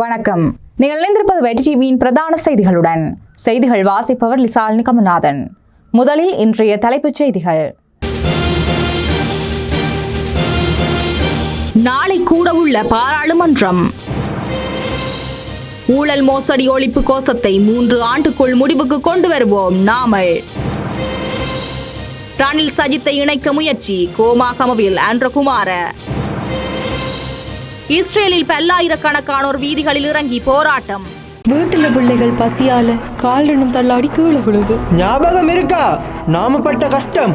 வணக்கம். நீங்கள் இணைந்திருப்பது வெற்றி டிவியின் பிரதான செய்திகளுடன். செய்திகள் வாசிப்பவர் லிசாலினி கமல்நாதன் முதலில் இன்றைய தலைப்புச் செய்திகள். நாளை கூட உள்ள பாராளுமன்றம். ஊழல் மோசடி ஒழிப்பு கோஷத்தை மூன்று ஆண்டுக்குள் முடிவுக்கு கொண்டு வருவோம் நாமல். ரணில் சஜித்தை இணைக்க முயற்சி கோமாகமவில் அன்றகுமார இஸ்ரேலில் பல்லாயிரக்கணக்கானோர் வீதிகளில் இறங்கி போராட்டம். வீட்டுல பிள்ளைகள் பசியால காலினும் தள்ளாடி கீழே விழுது. ஞாபகம் இருக்கா? நாம பட்ட கஷ்டம்.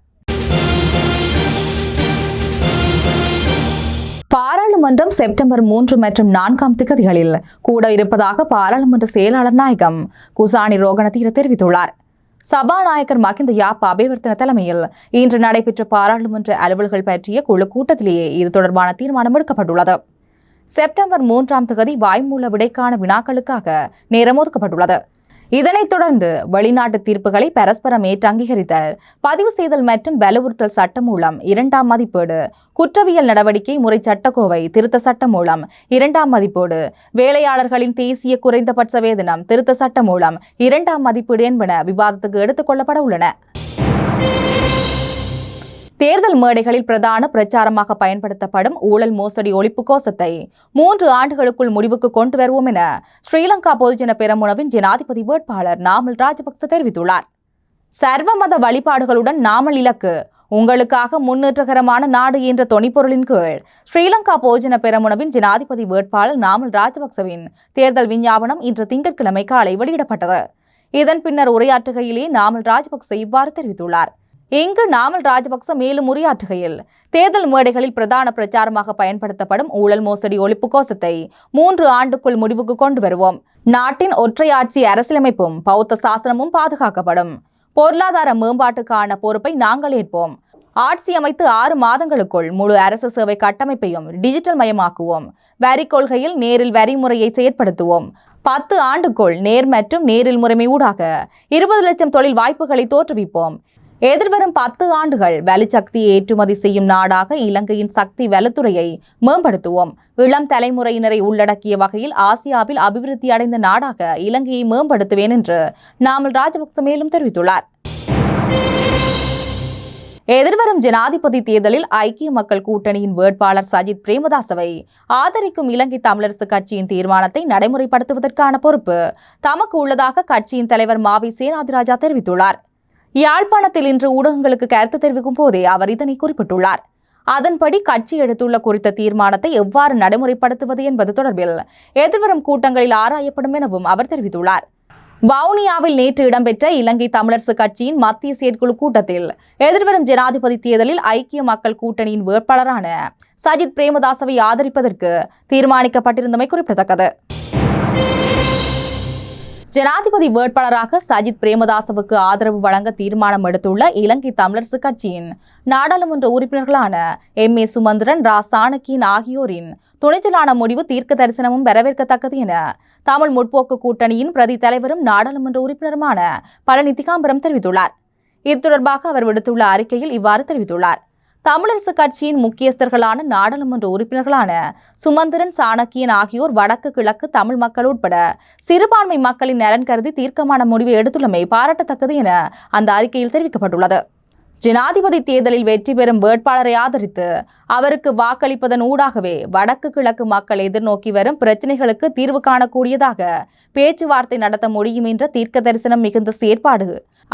பாராளுமன்றம் செப்டம்பர் மூன்று மற்றும் நான்காம் திகதிகளில் கூட இருப்பதாக பாராளுமன்ற செயலாளர் நாயகம் குசானி ரோகணதீர தெரிவித்துள்ளார். சபாநாயகர் மகிந்த யாப் அபிவர்த்தன தலைமையில் இன்று நடைபெற்ற பாராளுமன்ற அலுவல்கள் பற்றிய குழு கூட்டத்திலேயே இது தொடர்பான தீர்மானம் எடுக்கப்பட்டுள்ளது. செப்டம்பர் மூன்றாம் தேதி வாய்மூல விடைக்கான வினாக்களுக்காக நேரம் ஒதுக்கப்பட்டுள்ளது. இதனைத் தொடர்ந்து வெளிநாட்டு தீர்ப்புகளை பரஸ்பரம் ஏற்று அங்கீகரித்தல் பதிவு செய்தல் மற்றும் வலுவுறுத்தல் சட்டம் மூலம் இரண்டாம் மதிப்பீடு குற்றவியல் நடவடிக்கை முறை சட்டக்கோவை திருத்த சட்டம் மூலம் இரண்டாம் மதிப்பீடு வேலையாளர்களின் தேசிய குறைந்தபட்ச வேதனம் திருத்த சட்டம் மூலம் இரண்டாம் மதிப்பீடு என்பன விவாதத்துக்கு எடுத்துக் கொள்ளப்பட உள்ளன. தேர்தல் மேடைகளில் பிரதான பிரச்சாரமாக பயன்படுத்தப்படும் ஊழல் மோசடி ஒழிப்பு கோஷத்தை மூன்று ஆண்டுகளுக்குள் முடிவுக்கு கொண்டு வருவோம் என ஸ்ரீலங்கா பொதுஜன பெரமுனவின் ஜனாதிபதி வேட்பாளர் நாமல் ராஜபக்ச தெரிவித்துள்ளார். சர்வமத வழிபாடுகளுடன் நாமல் இலக்கு உங்களுக்காக முன்னேற்றகரமான நாடு என்ற தொனிப்பொருளின் கீழ் ஸ்ரீலங்கா போஜன பெரமுனவின் ஜனாதிபதி வேட்பாளர் நாமல் ராஜபக்சவின் தேர்தல் விஞ்ஞாபனம் இன்று திங்கட்கிழமை காலை வெளியிடப்பட்டது. இதன் பின்னர் உரையாற்றுகையிலே நாமல் ராஜபக்ச இவ்வாறு தெரிவித்துள்ளார். இங்கு நாமல் ராஜபக்ச மேலும் உரையாற்றுகையில் தேர்தல் மேடைகளில் பிரதான பிரச்சாரமாக பயன்படுத்தப்படும் ஊழல் மோசடி ஒழிப்பு கோஷத்தை மூன்று ஆண்டுக்குள் முடிவுக்கு கொண்டு வருவோம். நாட்டின் ஒற்றையாட்சி அரசியலமைப்பும் பௌத்த சாசனமும் பாதுகாக்கப்படும். பொருளாதார மேம்பாட்டுக்கான பொறுப்பை நாங்கள் ஏற்போம். ஆட்சி அமைத்து ஆறு மாதங்களுக்குள் முழு அரசு சேவை கட்டமைப்பையும் டிஜிட்டல் மயமாக்குவோம். வரி கொள்கையில் நேரில் வரி முறையை செயற்படுத்துவோம். பத்து ஆண்டுக்குள் நேர் மற்றும் நேரில் முறைமை ஊடாக இருபது லட்சம் தொழில் வாய்ப்புகளை தோற்றுவிப்போம். எதிர்வரும் பத்து ஆண்டுகள் வலிசக்தியை ஏற்றுமதி செய்யும் நாடாக இலங்கையின் சக்தி வலுத்துறையை மேம்படுத்துவோம். இளம் தலைமுறையினரை உள்ளடக்கிய வகையில் ஆசியாவில் அபிவிருத்தி அடைந்த நாடாக இலங்கையை மேம்படுத்துவேன் என்று நாமல் ராஜபக்ச மேலும் தெரிவித்துள்ளார். எதிர்வரும் ஜனாதிபதி தேர்தலில் ஐக்கிய மக்கள் கூட்டணியின் வேட்பாளர் சஜித் பிரேமதாசவை ஆதரிக்கும் இலங்கை தமிழரசு கட்சியின் தீர்மானத்தை நடைமுறைப்படுத்துவதற்கான பொறுப்பு தமக்கு உள்ளதாக கட்சியின் தலைவர் மாவி சேனாதிராஜா தெரிவித்துள்ளார். யாழ்ப்பாணத்தில் இன்று ஊடகங்களுக்கு கருத்து தெரிவிக்கும் போதே அவர் இதனை குறிப்பிட்டுள்ளார். அதன்படி கட்சி எடுத்துள்ள குறித்த தீர்மானத்தை எவ்வாறு நடைமுறைப்படுத்துவது என்பது தொடர்பில் எதிர்வரும் கூட்டங்களில் ஆராயப்படும் எனவும் அவர் தெரிவித்துள்ளார். வவுனியாவில் நேற்று இடம்பெற்ற இலங்கை தமிழரசு கட்சியின் மத்திய செயற்குழு கூட்டத்தில் எதிர்வரும் ஜனாதிபதி தேர்தலில் ஐக்கிய மக்கள் கூட்டணியின் வேட்பாளரான சஜித் பிரேமதாசவை ஆதரிப்பதற்கு தீர்மானிக்கப்பட்டிருந்தமை குறிப்பிடத்தக்கது. ஜனாதிபதி வேட்பாளராக சஜித் பிரேமதாசவுக்கு ஆதரவு வழங்க தீர்மானம் எடுத்துள்ள இலங்கை தமிழரசு கட்சியின் நாடாளுமன்ற உறுப்பினர்களான எம் ஏ சுமந்திரன் ரா. சாணக்கியின் ஆகியோரின் துணிச்சலான முடிவு தீர்க்க தரிசனமும் வரவேற்கத்தக்கது என தமிழ் முற்போக்கு கூட்டணியின் பிரதி தலைவரும் நாடாளுமன்ற உறுப்பினருமான பழனி திகாம்பரம் தெரிவித்துள்ளார். இது தொடர்பாக அவர் விடுத்துள்ள அறிக்கையில் இவ்வாறு தெரிவித்துள்ளார். தமிழரசு கட்சியின் முக்கியஸ்தர்களான நாடாளுமன்ற உறுப்பினர்களான சுமந்திரன் சாணக்கியன் ஆகியோர் வடக்கு கிழக்கு தமிழ் மக்கள் உட்பட சிறுபான்மை மக்களின் நலன் கருதி தீர்க்கமான முடிவை எடுத்துள்ளமை பாராட்டத்தக்கது என அந்த அறிக்கையில் தெரிவிக்கப்பட்டுள்ளது. ஜனாதிபதி தேர்தலில் வெற்றி பெறும் வேட்பாளரை ஆதரித்து அவருக்கு வாக்களிப்பதன் ஊடாகவே வடக்கு கிழக்கு மக்கள் எதிர்நோக்கி வரும் பிரச்சினைகளுக்கு தீர்வு காணக்கூடியதாக பேச்சுவார்த்தை நடத்த முடியும் என்ற தீர்க்க தரிசனம் மிகுந்த செயற்பாடு.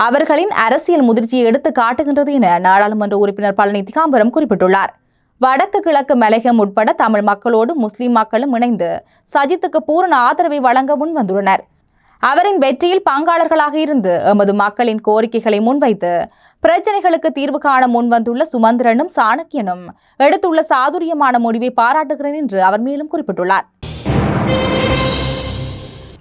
அவர்களின் அரசியல் முதிர்ச்சியை எடுத்து காட்டுகின்றது என நாடாளுமன்ற உறுப்பினர் பழனி திகாம்பரம் குறிப்பிட்டுள்ளார். வடக்கு கிழக்கு மலைகம் உட்பட தமிழ் மக்களோடு முஸ்லிம் மக்களும் இணைந்து சஜித்துக்கு பூரண ஆதரவை வழங்க முன்வந்துள்ளனர். அவரின் வெற்றியில் பங்காளர்களாக இருந்து எமது மக்களின் கோரிக்கைகளை முன்வைத்து பிரச்சனைகளுக்கு தீர்வு காண முன்வந்துள்ள சுமந்திரனும் சாணக்கியனும் எடுத்துள்ள சாதுரியமான முடிவை பாராட்டுகிறேன் என்று அவர் மேலும் குறிப்பிட்டுள்ளார்.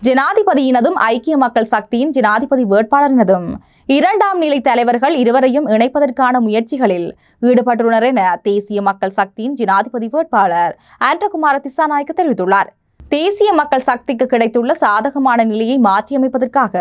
ஜனாதிபதியினதும் ஐக்கிய மக்கள் சக்தியின் ஜனாதிபதி வேட்பாளரினதும் இரண்டாம் நிலை தலைவர்கள் இருவரையும் இணைப்பதற்கான முயற்சிகளில் ஈடுபட்டுள்ளனர் என தேசிய மக்கள் சக்தியின் ஜனாதிபதி வேட்பாளர் ஆண்ட்ரகுமார திசாநாயக்க தெரிவித்துள்ளார். தேசிய மக்கள் சக்திக்கு கிடைத்துள்ள சாதகமான நிலையை மாற்றியமைப்பதற்காக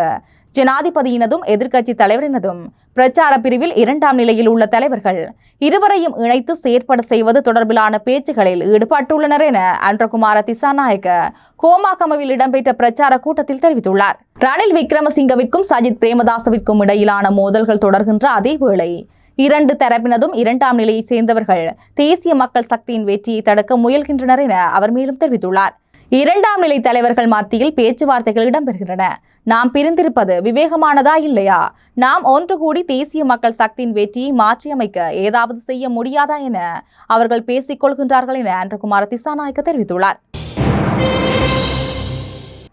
ஜனாதிபதியினதும் எதிர்க்கட்சி தலைவரினதும் பிரச்சார பிரிவில் இரண்டாம் நிலையில் உள்ள தலைவர்கள் இருவரையும் இணைத்து செயற்பட செய்வது தொடர்பிலான பேச்சுகளில் ஈடுபட்டுள்ளனர் என அன்றகுமார திசாநாயக்க கோமாகமவில் இடம்பெற்ற பிரச்சார கூட்டத்தில் தெரிவித்துள்ளார். ரணில் விக்ரமசிங்கவிற்கும் சஜித் பிரேமதாசவிற்கும் இடையிலான மோதல்கள் தொடர்கின்ற அதேவேளை இரண்டு தரப்பினதும் இரண்டாம் நிலையைச் சேர்ந்தவர்கள் தேசிய மக்கள் சக்தியின் வெற்றியை தடுக்க முயல்கின்றனர் என அவர் மேலும் தெரிவித்துள்ளார். இரண்டாம் நிலை தலைவர்கள் மத்தியில் பேச்சுவார்த்தைகள் இடம்பெறுகின்றன. நாம் பிரிந்திருப்பது விவேகமானதா இல்லையா? நாம் ஒன்று கூடி தேசிய மக்கள் சக்தியின் வெற்றியை மாற்றியமைக்க ஏதாவது செய்ய முடியாதா என அவர்கள் பேசிக் கொள்கின்றார்கள் என அன்றகுமார திசாநாயக்க தெரிவித்துள்ளார்.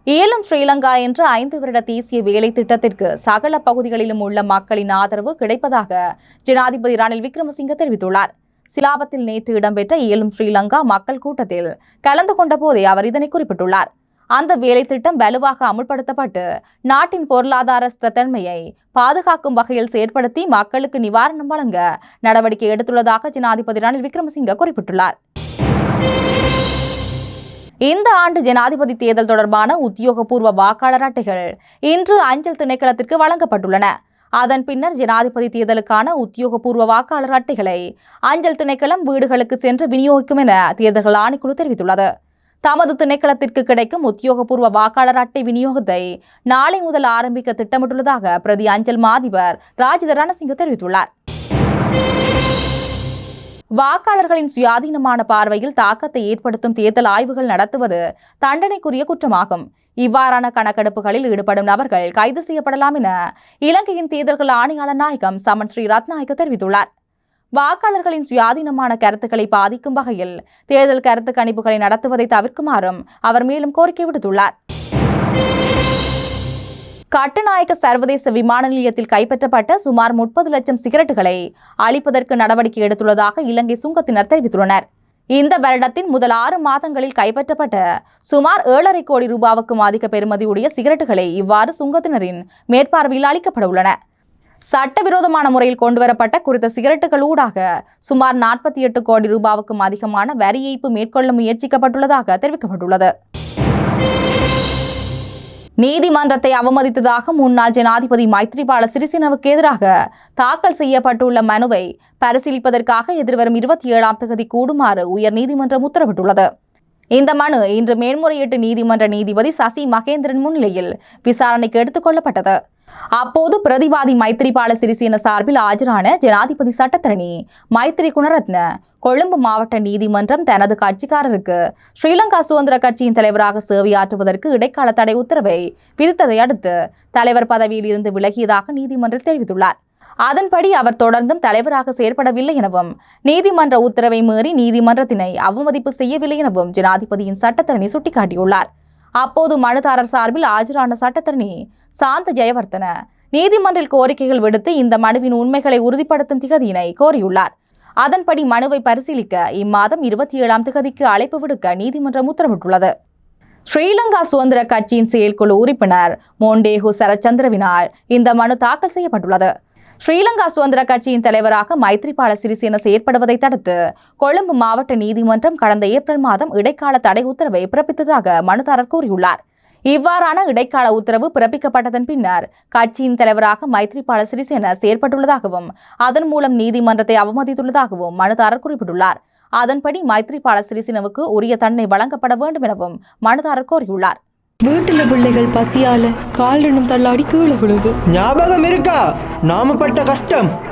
ஏலம் ஸ்ரீலங்கா என்ற ஐந்து வருட தேசிய வேலை திட்டத்திற்கு சகல பகுதிகளிலும் உள்ள மக்களின் ஆதரவு கிடைப்பதாக ஜனாதிபதி ரணில் விக்ரமசிங்க தெரிவித்துள்ளார். சிலாபத்தில் நேற்று இடம்பெற்ற இயலும் ஸ்ரீலங்கா மக்கள் கூட்டத்தில் கலந்து கொண்ட போதே அவர் இதனை குறிப்பிட்டுள்ளார். அந்த வேலை திட்டம் வலுவாக அமுல்படுத்தப்பட்டு நாட்டின் பொருளாதார ஸ்திரத்தன்மையை பாதுகாக்கும் வகையில் செயற்படுத்தி மக்களுக்கு நிவாரணம் வழங்க நடவடிக்கை எடுத்துள்ளதாக ஜனாதிபதி ரணில் விக்ரமசிங்க குறிப்பிட்டுள்ளார். இந்த ஆண்டு ஜனாதிபதி தேர்தல் தொடர்பான உத்தியோகபூர்வ வாக்காளர் அட்டைகள் இன்று அஞ்சல் திணைக்களத்திற்கு வழங்கப்பட்டுள்ளன. அதன் பின்னர் ஜனாதிபதி தேர்தலுக்கான உத்தியோகபூர்வ வாக்காளர் அட்டைகளை அஞ்சல் திணைக்களம் வீடுகளுக்கு சென்று விநியோகிக்கும் என தேர்தல்கள் ஆணைக்குழு தெரிவித்துள்ளது. தமது திணைக்களத்திற்கு கிடைக்கும் உத்தியோகபூர்வ வாக்காளர் அட்டை விநியோகத்தை நாளை முதல் ஆரம்பிக்க திட்டமிட்டுள்ளதாக பிரதி அஞ்சல் மாதிபர் ராஜித ரணசிங்க தெரிவித்துள்ளார். வாக்காளர்களின் சுயாதீனமான பார்வையில் தாக்கத்தை ஏற்படுத்தும் தேர்தல் ஆய்வுகள் நடத்துவது தண்டனைக்குரிய குற்றமாகும். இவ்வாறான கணக்கெடுப்புகளில் ஈடுபடும் நபர்கள் கைது செய்யப்படலாம் என இலங்கையின் தேர்தல்கள் ஆணையாளர் நாயகம் சமன் ஸ்ரீ ரத்நாயக்க தெரிவித்துள்ளார். வாக்காளர்களின் சுயாதீனமான கருத்துக்களை பாதிக்கும் வகையில் தேர்தல் கருத்து கணிப்புகளை நடத்துவதை தவிர்க்குமாறும் அவர் மேலும் கோரிக்கை விடுத்துள்ளார். கட்டுநாயக்க சர்வதேச விமான நிலையத்தில் கைப்பற்றப்பட்ட சுமார் முப்பது லட்சம் சிகரெட்டுகளை அழிப்பதற்கு நடவடிக்கை எடுத்துள்ளதாக இலங்கை சுங்கத்தினர் தெரிவித்துள்ளனர். இந்த வருடத்தின் முதல் ஆறு மாதங்களில் கைப்பற்றப்பட்ட சுமார் ஏழரை கோடி ரூபாவுக்கும் அதிக பெறுமதியுடைய சிகரெட்டுகளை இவ்வாறு சுங்கத்தினரின் மேற்பார்வையில் அளிக்கப்பட உள்ளன. சட்டவிரோதமான முறையில் கொண்டுவரப்பட்ட குறித்த சிகரெட்டுகள் ஊடாக சுமார் நாற்பத்தி எட்டு கோடி ரூபாவுக்கும் அதிகமான வரி ஏய்ப்பு மேற்கொள்ள முயற்சிக்கப்பட்டுள்ளதாக தெரிவிக்கப்பட்டுள்ளது. நீதிமன்றத்தை அவமதித்ததாக முன்னாள் ஜனாதிபதி மைத்ரிபால சிறிசேனவுக்கு எதிராக தாக்கல் செய்யப்பட்டுள்ள மனுவை பரிசீலிப்பதற்காக எதிர்வரும் இருபத்தி ஏழாம் தேதி கூடுமாறு உயர் நீதிமன்றம் உத்தரவிட்டுள்ளது. இந்த மனு இன்று மேன்முறையீட்டு நீதிமன்ற நீதிபதி சசி மகேந்திரன் முன்னிலையில் விசாரணைக்கு எடுத்துக் கொள்ளப்பட்டது. அப்போது பிரதிவாதி மைத்திரிபால சிறிசேன சார்பில் ஆஜரான ஜனாதிபதி சட்டத்தரணி மைத்திரி குணரத்ன கொழும்பு மாவட்ட நீதிமன்றம் தனது கட்சிக்காரருக்கு ஸ்ரீலங்கா சுதந்திர கட்சியின் தலைவராக சேவையாற்றுவதற்கு இடைக்கால தடை உத்தரவை விதித்ததை அடுத்து தலைவர் பதவியில் இருந்து விலகியதாக நீதிமன்றம் தெரிவித்துள்ளார். அதன்படி அவர் தொடர்ந்தும் தலைவராக செயற்படவில்லை எனவும் நீதிமன்ற உத்தரவை மீறி நீதிமன்றத்தினை அவமதிப்பு செய்யவில்லை எனவும் ஜனாதிபதியின் சட்டத்தரணி சுட்டிக்காட்டியுள்ளார். அப்போது மனுதாரர் சார்பில் ஆஜரான சட்டத்தரணி சாந்த ஜெயவர்த்தன நீதிமன்றில் கோரிக்கைகள் விடுத்து இந்த மனுவின் உண்மைகளை உறுதிப்படுத்தும் திகதியினை கோரியுள்ளார். அதன்படி மனுவை பரிசீலிக்க இம்மாதம் இருபத்தி ஏழாம் திகதிக்கு அழைப்பு விடுக்க நீதிமன்றம் உத்தரவிட்டுள்ளது. ஸ்ரீலங்கா சுதந்திர கட்சியின் செயற்குழு உறுப்பினர் மோண்டேகு சரச்சந்திரவினால் இந்த மனு தாக்கல் செய்யப்பட்டுள்ளது. ஸ்ரீலங்கா சுதந்திர கட்சியின் தலைவராக மைத்ரிபால சிறிசேன செயற்படுவதை தடுத்து கொழும்பு மாவட்ட நீதிமன்றம் கடந்த ஏப்ரல் மாதம் இடைக்கால தடை உத்தரவை பிறப்பித்ததாக மனுதாரர் கூறியுள்ளார். இவ்வாறான இடைக்கால உத்தரவு பிறப்பிக்கப்பட்டதன் பின்னர் கட்சியின் தலைவராக மைத்ரிபால சிறிசேன செயற்பட்டுள்ளதாகவும் அதன் மூலம் நீதிமன்றத்தை அவமதித்துள்ளதாகவும் மனுதாரர் குறிப்பிட்டுள்ளார். அதன்படி மைத்ரிபால சிறிசேனவுக்கு உரிய தண்டனை வழங்கப்பட வேண்டும் எனவும் மனுதாரர் கோரியுள்ளார். வீட்டுல பிள்ளைகள் பசியால காலினும் தள்ளாடி கீழே விழுது. ஞாபகம் இருக்கா? நாம பட்ட கஷ்டம்.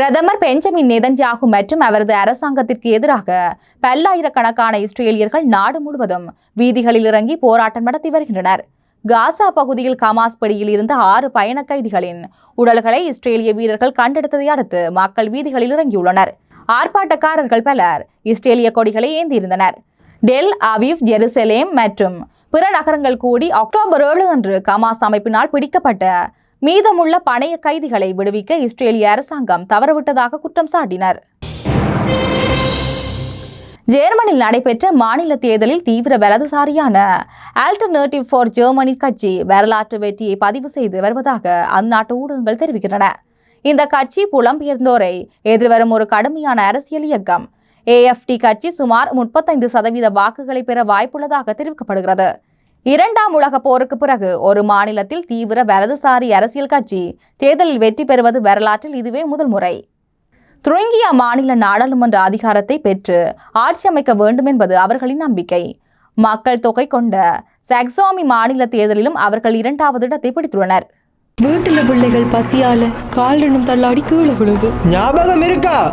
பிரதமர் பெஞ்சமின் நெதன்யாகு மற்றும் அவரது அரசாங்கத்திற்கு எதிராக பல்லாயிரக்கணக்கான இஸ்ரேலியர்கள் நாடு முழுவதும் வீதிகளில் இறங்கி போராட்டம் நடத்தி வருகின்றனர். காசா பகுதியில் கமாஸ் பிடியில் இருந்த ஆறு பயண கைதிகளின் உடல்களை இஸ்ரேலிய வீரர்கள் கண்டெடுத்ததை அடுத்து மக்கள் வீதிகளில் இறங்கியுள்ளனர். ஆர்ப்பாட்டக்காரர்கள் பலர் இஸ்ரேலிய கொடிகளை ஏந்தியிருந்தனர். டெல் அவிவ் ஜெருசலேம் மற்றும் பிற நகரங்கள் கூடி அக்டோபர் ஏழு அன்று கமாஸ் அமைப்பினால் பிடிக்கப்பட்ட மீதமுள்ள பணைய கைதிகளை விடுவிக்க இஸ்ரேலிய அரசாங்கம் தவறவிட்டதாக குற்றம் சாட்டினர். ஜெர்மனியில் நடைபெற்ற மாநில தேர்தலில் தீவிர வலதுசாரியான ஆல்டர்னேட்டிவ் ஃபார் ஜெர்மனி கட்சி வரலாற்று வெற்றியை பதிவு செய்து வருவதாக அந்நாட்டு ஊடகங்கள் தெரிவிக்கின்றன. இந்த கட்சி புலம்பெயர்ந்தோரை எதிர்வரும் ஒரு கடுமையான அரசியல் இயக்கம். ஏஎஃப்டி கட்சி சுமார் முப்பத்தைந்து சதவீத வாக்குகளை பெற வாய்ப்புள்ளதாக தெரிவிக்கப்படுகிறது. இரண்டாம் உலகப் போருக்கு பிறகு ஒரு மாநிலத்தில் தீவிர வலதுசாரி அரசியல் கட்சி தேர்தலில் வெற்றி பெறுவது வரலாற்றில் இதுவே முதல் முறை. துருங்கியா மாநில நாடாளுமன்ற அதிகாரத்தை பெற்று ஆட்சி அமைக்க வேண்டும் என்பது அவர்களின் நம்பிக்கை. மக்கள் தொகை கொண்ட சாக்சோமி மாநில தேர்தலிலும் அவர்கள் இரண்டாவது இடத்தை பிடித்துள்ளனர். வீட்டுல பிள்ளைகள் பசியால காலினும் தள்ளாடி கீழே விழுது. ஞாபகம் இருக்கா?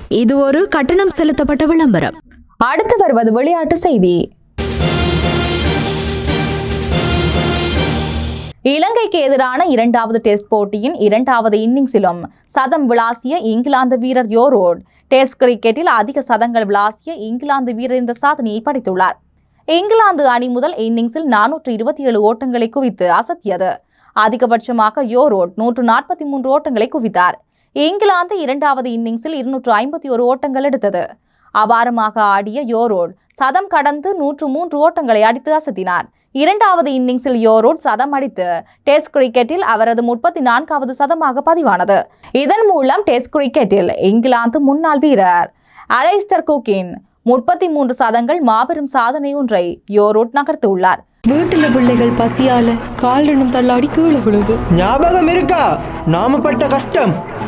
இது ஒரு கட்டணம் செலுத்தப்பட்ட விளம்பரம். அடுத்து வருவது விளையாட்டு செய்தி. இலங்கைக்கு எதிரான இரண்டாவது டெஸ்ட் போட்டியின் இரண்டாவது இன்னிங்ஸிலும் சதம் விளாசிய இங்கிலாந்து வீரர் யோரோட் டெஸ்ட் கிரிக்கெட்டில் அதிக சதங்கள் விளாசிய இங்கிலாந்து வீரர் என்ற சாதனையை படைத்துள்ளார். இங்கிலாந்து அணி முதல் இன்னிங்ஸில் நானூற்று இருபத்தி ஏழு ஓட்டங்களை குவித்து அசத்தியது. அதிகபட்சமாக யோரோட் நூற்று நாற்பத்தி மூன்று ஓட்டங்களை குவித்தார். இங்கிலாந்து இரண்டாவது இன்னிங்ஸில் இருநூற்று ஐம்பத்தி ஒரு ஓட்டங்கள் எடுத்தது. அபாரமாக ஆடிய யோரோட் சதம் கடந்து நூற்று மூன்று ஓட்டங்களை அடித்து அசத்தினார். இரண்டாவது இன்னிங்ஸில் யோரோட் சதம் அடித்து டெஸ்ட் கிரிக்கெட்டில் அவரது முப்பத்தி நான்காவது சதமாக பதிவானது. இதன் மூலம் டெஸ்ட் கிரிக்கெட்டில் இங்கிலாந்து முன்னாள் வீரர் அலைஸ்டர் குக்கின் முப்பத்தி மூன்று சதங்கள் மாபெரும் சாதனை ஒன்றை யோரோட் நகர்த்தியுள்ளார். வீட்டுல பிள்ளைகள் பசியால காலினும் தள்ளாடி கீழே விழுது. ஞாபகம் இருக்கா? நாம பட்ட கஷ்டம்.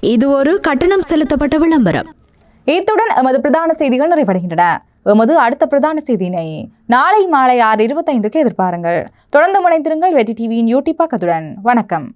இது ஒரு கட்டணம் செலுத்தப்பட்ட விளம்பரம். இத்துடன் எமது பிரதான செய்திகள் நிறைவடைகின்றன. எமது அடுத்த பிரதான செய்தியினை நாளை மாலை ஆறு இருபத்தைந்துக்கு எதிர்பாருங்கள். தொடர்ந்து முனைந்திருங்கள் வெற்றி டிவியின் யூடியூப் பக்கத்துடன். வணக்கம்.